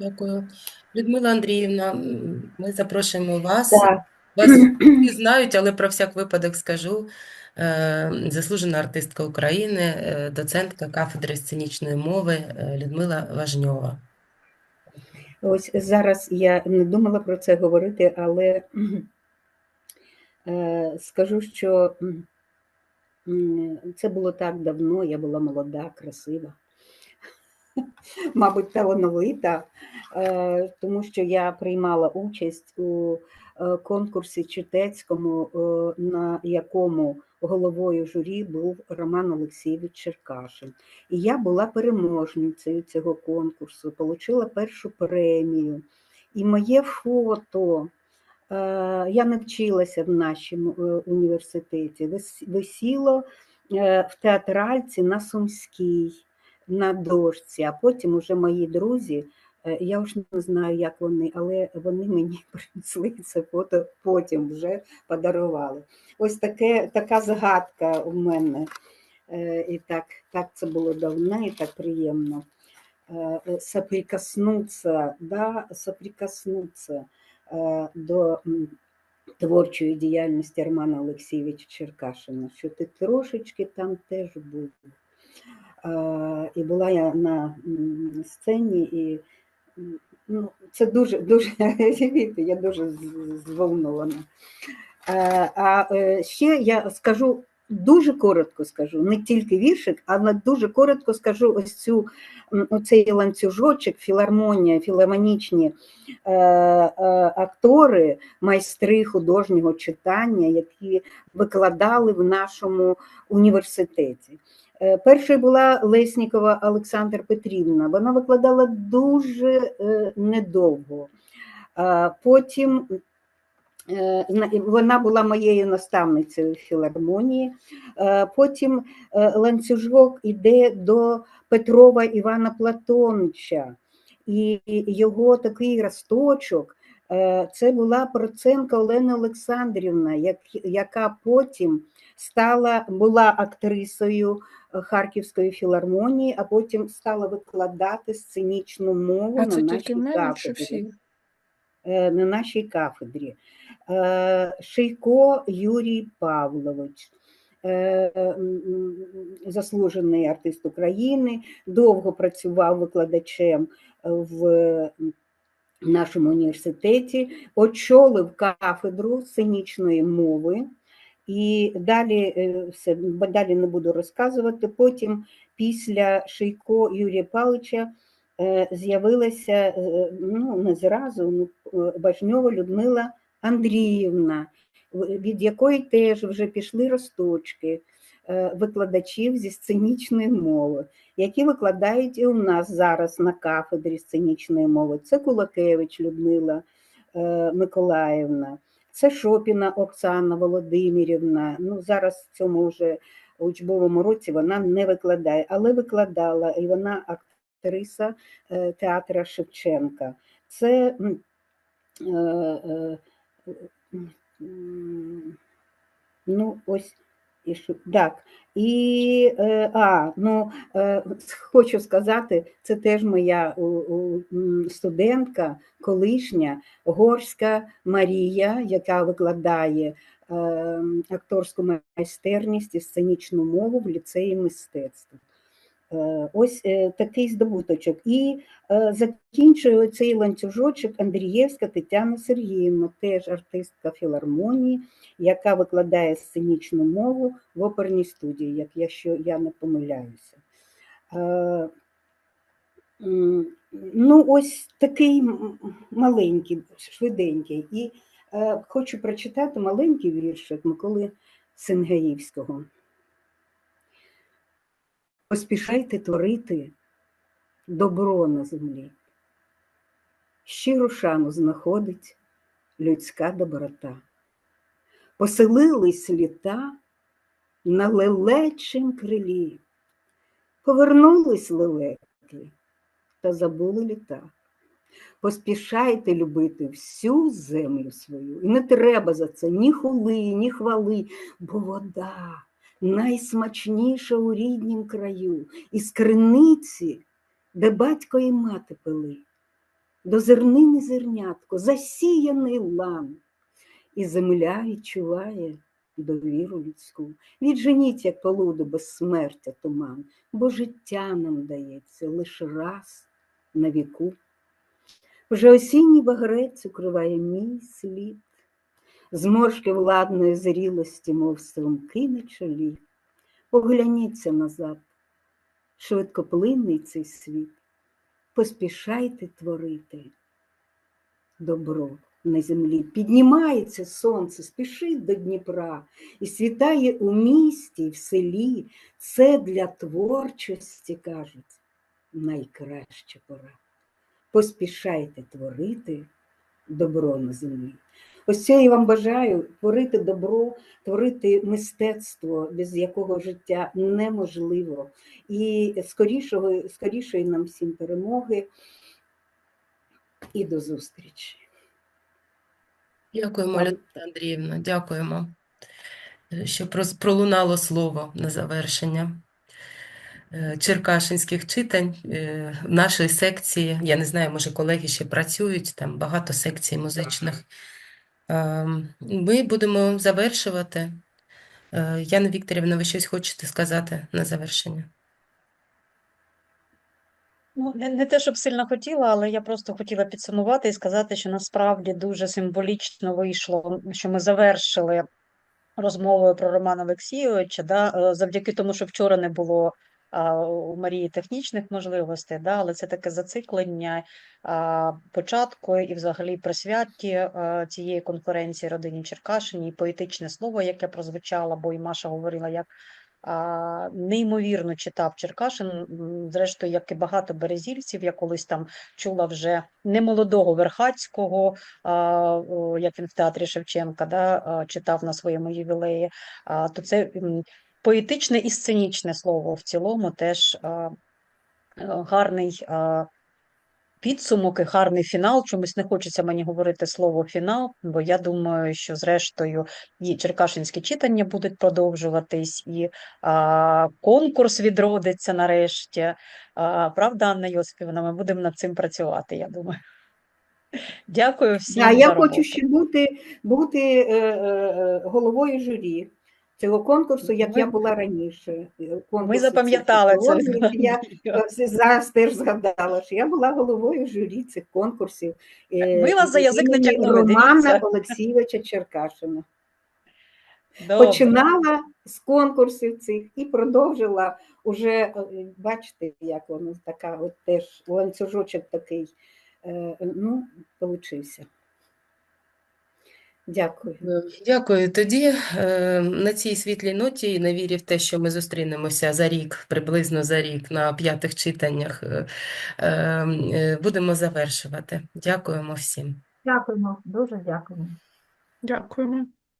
Дякую. Людмила Андріївна, ми запрошуємо вас. Так. Вас всі знають, але про всяк випадок скажу. Е, Заслужена артистка України, е, доцентка кафедри сценічної мови е, Людмила Важньова. Ось зараз я не думала про це говорити, але скажу, що це було так давно, я була молода, красива, мабуть, талановита, е, тому що я приймала участь у е, конкурсі читецькому, е, на якому головою журі був Роман Олексійович Черкашин. І я була переможницею цього конкурсу, отримала першу премію. І моє фото, я не вчилася в нашому університеті, вис- висіло в театральці на Сумській, на дошці, а потім уже мої друзі, е, я вже не знаю, як вони, але вони мені принесли це фото, потім вже подарували. Ось таке, така загадка у мене. Е, І так, так це було давно і так приємно. Е, Соприкоснуться, да, соприкоснуться до творчої діяльності Романа Олексійовича Черкашина, що ти трошечки там теж був. Е, І була я на сцені, і ну, це дуже, дуже, я дуже зволнована. Е, А е, ще я скажу дуже коротко скажу, не тільки віршик, але дуже коротко скажу ось цю м, оцей ланцюжочок, філармонія, філармонічні актори, майстри художнього читання, які викладали в нашому університеті. Е, Першою була Леснікова Олександра Петрівна. Вона викладала дуже е, недовго. Потім е, вона була моєю наставницею в філармонії. Потім ланцюжок іде до Петрова Івана Платонича, і його такий росточок. Е, Це була Проценко Олена Олександрівна, як- яка потім стала була актрисою е, Харківської філармонії, а потім стала викладати сценічну мову А на це нашій кафедрі е, на нашій кафедрі. Шийко Юрій Павлович, заслужений артист України, довго працював викладачем в нашому університеті, очолив кафедру сценічної мови. І далі е, все далі не буду розказувати. Потім, після Шийко Юрія Павловича, е, з'явилася е, ну не зразу, ну, Бажньова Людмила Андріївна, від якої теж вже пішли росточки викладачів зі сценічної мови, які викладають і у нас зараз на кафедрі сценічної мови. Це Кулакевич Людмила е, Миколаївна. Це Шопіна Оксана Володимирівна. Ну, зараз в цьому вже учбовому році вона не викладає, але викладала, і вона актриса е, театра Шевченка. Це е, е, ну, ось і що, так. І е, а, ну, е, хочу сказати, це теж моя студентка, колишня Горська Марія, яка викладає е, акторську майстерність і сценічну мову в ліцеї мистецтва. Е, Ось е, такий здобуточок. І е, закінчує цей ланцюжочок Андрієвська Тетяна Сергіївна, теж артистка філармонії, яка викладає сценічну мову в оперній студії, як якщо я не помиляюся. Ну, ось такий маленький, швиденький. І хочу прочитати маленький віршик Миколи Сенгаївського. Поспішайте творити добро на землі. Щиру шану знаходить людська доброта. Поселились літа на лелечим крилі, повернулись лелеки та забули літа. Поспішайте любити всю землю свою. І не треба за це ні хули, ні хвали, бо вода найсмачніша у ріднім краю, із криниці, де батько і мати пили. до зернини зернятко, засіяний лан, і земля відчуває довіру людську. Відженіть, як полуду безсмертя туман, бо життя нам дається лише раз на віку. Вже осінній багрець укриває мій слід, зморшки владної зрілості, мов струмки на чолі. Погляніться назад, швидкоплинний цей світ, поспішайте творити добро на землі. Піднімається сонце, спішить до Дніпра і світає у місті, і в селі. Це для творчості, кажуть, найкраща пора. Поспішайте творити добро на землі. Ось це я вам бажаю творити добро, творити мистецтво, без якого життя неможливо. І скорішого, скорішої нам всім перемоги і до зустрічі. Дякуємо, Людмила Андріївна, дякуємо, що пролунало слово на завершення е, черкашинських читань е, в нашої секції. Я не знаю, може, колеги ще працюють, там багато секцій музичних. Ем, Ми будемо завершувати. Е, Яна Вікторівна, ви щось хочете сказати на завершення? Ну, не, не те, щоб сильно хотіла, але я просто хотіла підсумувати і сказати, що насправді дуже символічно вийшло, що ми завершили розмовою про Романа Олексійовича, да, е, завдяки тому, що вчора не було у Марії технічних можливостей, да, але це таке зациклення початку і взагалі присвятті а, цієї конференції родині Черкашині, і поетичне слово, яке прозвучало, бо і Маша говорила, як неймовірно читав Черкашин, зрештою, як і багато березільців, я колись там чула вже немолодого Верхацького, як він в театрі Шевченка да, читав на своєму ювілеї, то це поетичне і сценічне слово в цілому теж е, гарний а, підсумок і гарний фінал. Чомусь не хочеться мені говорити слово фінал, бо я думаю, що зрештою і черкашинські читання будуть продовжуватись, і а, конкурс відродиться нарешті. А, правда, Анна Йосипівна, ми будемо над цим працювати, я думаю. Дякую всім. За я роботу. хочу ще бути, бути е, е, е, головою журі цього конкурсу, як Ми- я була раніше. Е, Ми запам'ятали це. Я зараз теж згадала, що я була головою журі цих конкурсів. е, Ми вас за язик імені натягнули, Романа. Олексійовича Черкашина. Добре. Починала з конкурсів цих і продовжила уже, е, бачите, як воно така, от теж ланцюжочок такий, ну, получився. Дякую. Е, Дякую. Тоді е, на цій світлій ноті і на вірі в те, що ми зустрінемося за рік, приблизно за рік на п'ятих читаннях, е, будемо завершувати. Дякуємо всім. Дякуємо, дуже дякуємо. Дякуємо.